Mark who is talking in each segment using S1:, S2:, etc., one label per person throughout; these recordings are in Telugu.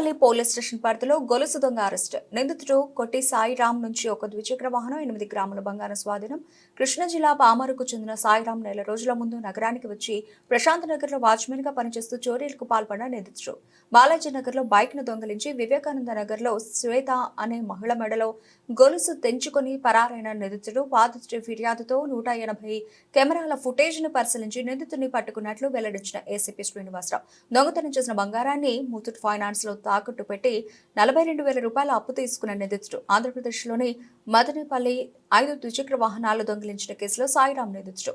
S1: కుంకట్పల్లి పోలీస్ స్టేషన్ పరిధిలో గొలుసు దొంగ అరెస్ట్. నిందితుడు కొట్టి సాయిరాం నుంచి ఒక ద్విచక్ర వాహనం ఎనిమిది గ్రాముల బంగారం స్వాధీనం. కృష్ణా జిల్లా పామరుకు చెందిన సాయిరాం నెల రోజుల ముందు నగరానికి వచ్చి ప్రశాంత్ నగర్లో వాచ్మెన్గా పనిచేస్తూ చోరీలకు పాల్పడిన నిందితుడు. బాలాజీ నగర్లో బైక్ను దొంగిలించి వివేకానంద నగర్లో శ్వేత అనే మహిళ మెడలో గొలుసు తెంచుకొని పరారైన నిందితుడు బాధితుడి ఫిర్యాదుతో నూట ఎనభై కెమెరాల ఫుటేజ్ను పరిశీలించి నిందితుడిని పట్టుకున్నట్లు వెల్లడించిన ఏసీపీ శ్రీనివాసరావు. దొంగతనం చేసిన బంగారాన్ని ముతూట్ ఫైనాన్స్లో తాకట్టు పెట్టి నలభై రెండు వేల రూపాయల అప్పు తీసుకున్న నిందితుడు. ఆంధ్రప్రదేశ్లోని మదనపల్లి ఐదు ద్విచక్ర వాహనాలు దొంగిలించిన కేసులో సాయిరాం నిందితుడు.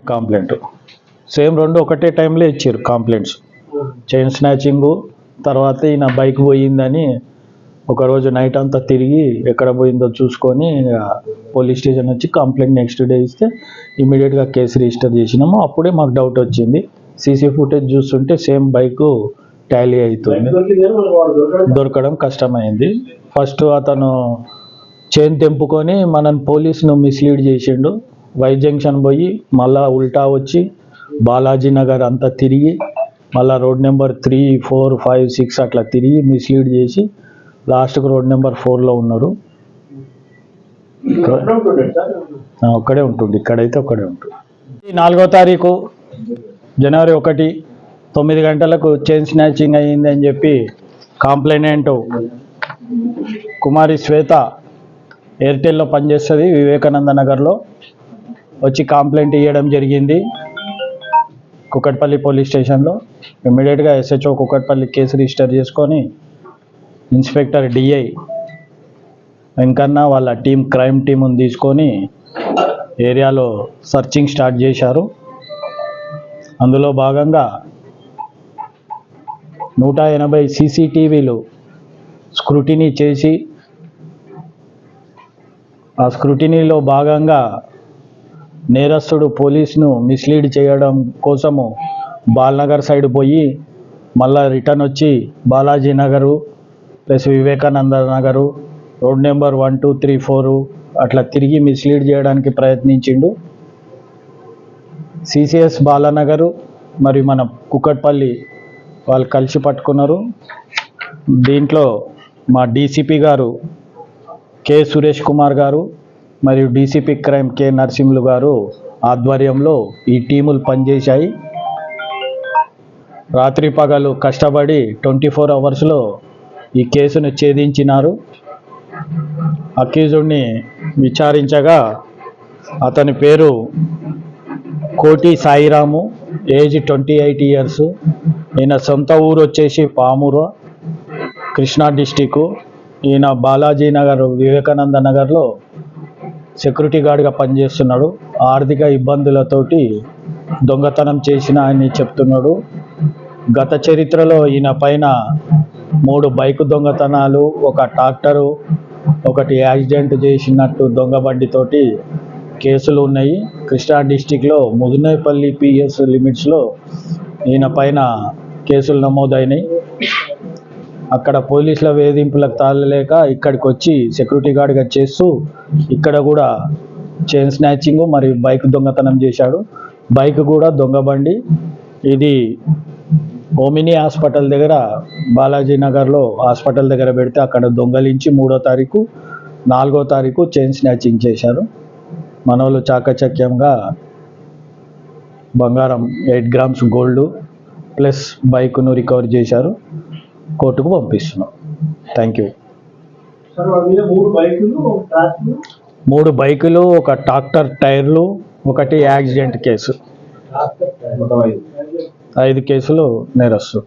S2: కంప్లైంట్ సేమ్ రెండు ఒకటే టైంలో ఇచ్చారు కంప్లైంట్స్ చైన్ స్నాచింగ్ తర్వాత ఈయన బైక్ పోయిందని ఒకరోజు నైట్ అంతా తిరిగి ఎక్కడ పోయిందో చూసుకొని పోలీస్ స్టేషన్ వచ్చి కంప్లైంట్ నెక్స్ట్ డే ఇస్తే ఇమీడియట్గా కేసు రిజిస్టర్ చేసినాము. అప్పుడే మాకు డౌట్ వచ్చింది. సీసీ ఫుటేజ్ చూస్తుంటే సేమ్ బైకు టాలీ అవుతుంది దొరకడం కష్టమైంది. ఫస్ట్ అతను చైన్ తెంపుకొని మనని పోలీసును మిస్లీడ్ చేసిండు. వై జంక్షన్ పోయి మళ్ళా ఉల్టా వచ్చి బాలాజీ నగర్ అంతా తిరిగి మళ్ళా road number three four five six అట్లా తిరిగి మిస్లీడ్ చేసి లాస్ట్కి రోడ్ నెంబర్ ఫోర్లో ఉన్నారు. ఒక్కడే ఉంటుంది ఇక్కడైతే ఒక్కడే ఉంటుంది నాలుగో తారీఖు జనవరి ఒకటి తొమ్మిది గంటలకు చైన్ స్నాచింగ్ అయ్యింది అని చెప్పి కాంప్లైనెంట్ కుమారి శ్వేత ఎయిర్టెల్లో పనిచేస్తుంది వివేకానంద నగర్లో. వచ్చి కంప్లైంట్ ఇవ్వడం జరిగింది కుక్కట్పల్లి పోలీస్ స్టేషన్లో. ఇమ్మీడియట్గా ఎస్హెచ్ఓ కుక్కట్పల్లి కేసు రిజిస్టర్ చేసుకొని ఇన్స్పెక్టర్ డిఐ వెంకన్న వాళ్ళ టీం క్రైమ్ టీముని తీసుకొని ఏరియాలో సర్చింగ్ స్టార్ట్ చేశారు. అందులో భాగంగా నూట ఎనభై సీసీటీవీలు స్క్రూటినీ చేసి ఆ స్క్రూటినీలో భాగంగా నేరస్తుడు పోలీసును మిస్లీడ్ చేయడం కోసము బాల్నగర్ సైడ్ పోయి మళ్ళా రిటర్న్ వచ్చి Balaji Nagar plus Vivekananda Nagar road number one two three four అట్లా తిరిగి మిస్లీడ్ చేయడానికి ప్రయత్నించిండు. సిసిఎస్ బాలానగరు మరియు మన కుక్కట్పల్లి వాళ్ళు కలిసి పట్టుకున్నారు. దీంట్లో మా డీసీపీ గారు కె సురేష్ కుమార్ గారు మరియు డీసీపీ క్రైమ్ కె నరసింహులు గారు ఆధ్వర్యంలో ఈ టీములు పనిచేశాయి. రాత్రి పగలు కష్టపడి ట్వంటీ ఫోర్ అవర్స్లో ఈ కేసును ఛేదించినారు. అక్యూజుడిని విచారించగా అతని పేరు Koti Sairam age twenty eight years. ఈయన సొంత ఊరు వచ్చేసి పామూరు కృష్ణా డిస్టిక్ ఈయన బాలాజీ నగర్ వివేకానంద నగర్లో సెక్యూరిటీ గార్డ్గా పనిచేస్తున్నాడు. ఆర్థిక ఇబ్బందులతోటి దొంగతనం చేసిన అని చెప్తున్నాడు. గత చరిత్రలో ఈయన పైన మూడు బైక్ దొంగతనాలు ఒక ట్రాక్టరు ఒకటి యాక్సిడెంట్ చేసినట్టు దొంగ బండితోటి కేసులు ఉన్నాయి. కృష్ణా డిస్టిక్లో ముదినేపల్లి పిఎస్ లిమిట్స్లో ఈయన పైన కేసులు నమోదైనాయి. అక్కడ పోలీసుల వేధింపులకు తాళలేక ఇక్కడికి వచ్చి సెక్యూరిటీ గార్డ్గా చేస్తూ ఇక్కడ కూడా చైన్ స్నాచింగ్ మరియు బైక్ దొంగతనం చేశాడు. బైక్ కూడా దొంగ బండి. ఇది ఓమిని హాస్పిటల్ దగ్గర బాలాజీ నగర్లో హాస్పిటల్ దగ్గర పెడితే అక్కడ దొంగలించి మూడో తారీఖు నాలుగో తారీఖు చైన్ స్నాచింగ్ చేశారు. మనోళ్ళు చాకచక్యంగా బంగారం ఎయిట్ గ్రామ్స్ గోల్డ్ ప్లస్ బైక్ను రికవర్ చేశారు. కోర్టుకు పంపిస్తున్నాం. థ్యాంక్ యూ
S3: మూడు బైకులు ఒక ట్రాక్టర్?
S2: మూడు బైకులు ఒక ట్రాక్టర్ టైర్లు ఒకటి యాక్సిడెంట్ కేసు. ఐదు కేసులు నేరస్తు